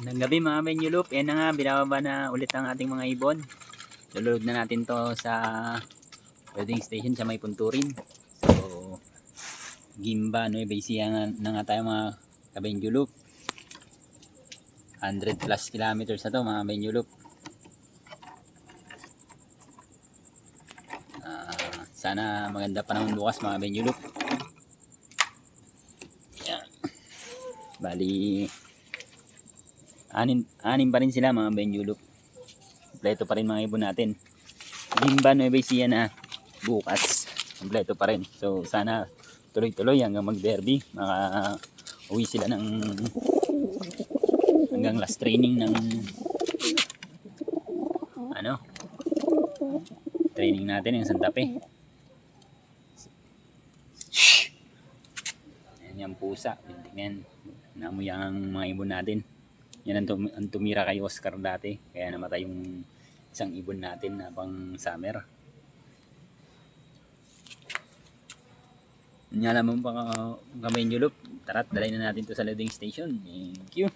Ng gabi mga Benyulup, yan na nga, binababa na ulit ang ating mga ibon. Lulod na natin to sa wedding station sa may punturin. So, Gimba, no, Ecija nga, na nga tayo mga kabenyulup. 100 plus kilometers na to mga Benyulup. Ah, sana maganda panahon bukas mga Benyulup. Bali, anin, anin pa rin sila mga Benyulup. Kompleto pa rin mga ibon natin. Gimba Nueva Ecija na bukas. Kompleto pa rin. So sana tuloy-tuloy hanggang mag-derby. Maka uwi sila ng hanggang last training ng ano training natin yung Santa Fe. Yan yung pusa. Tingnan. Namoy ang mga ibon natin. Yan ang, tum- ang tumira kay Oscar dati. Kaya namatay yung isang ibon natin na pang summer. Yan naman pa uh, kamay Tara, dalay na natin to sa loading station. Thank you.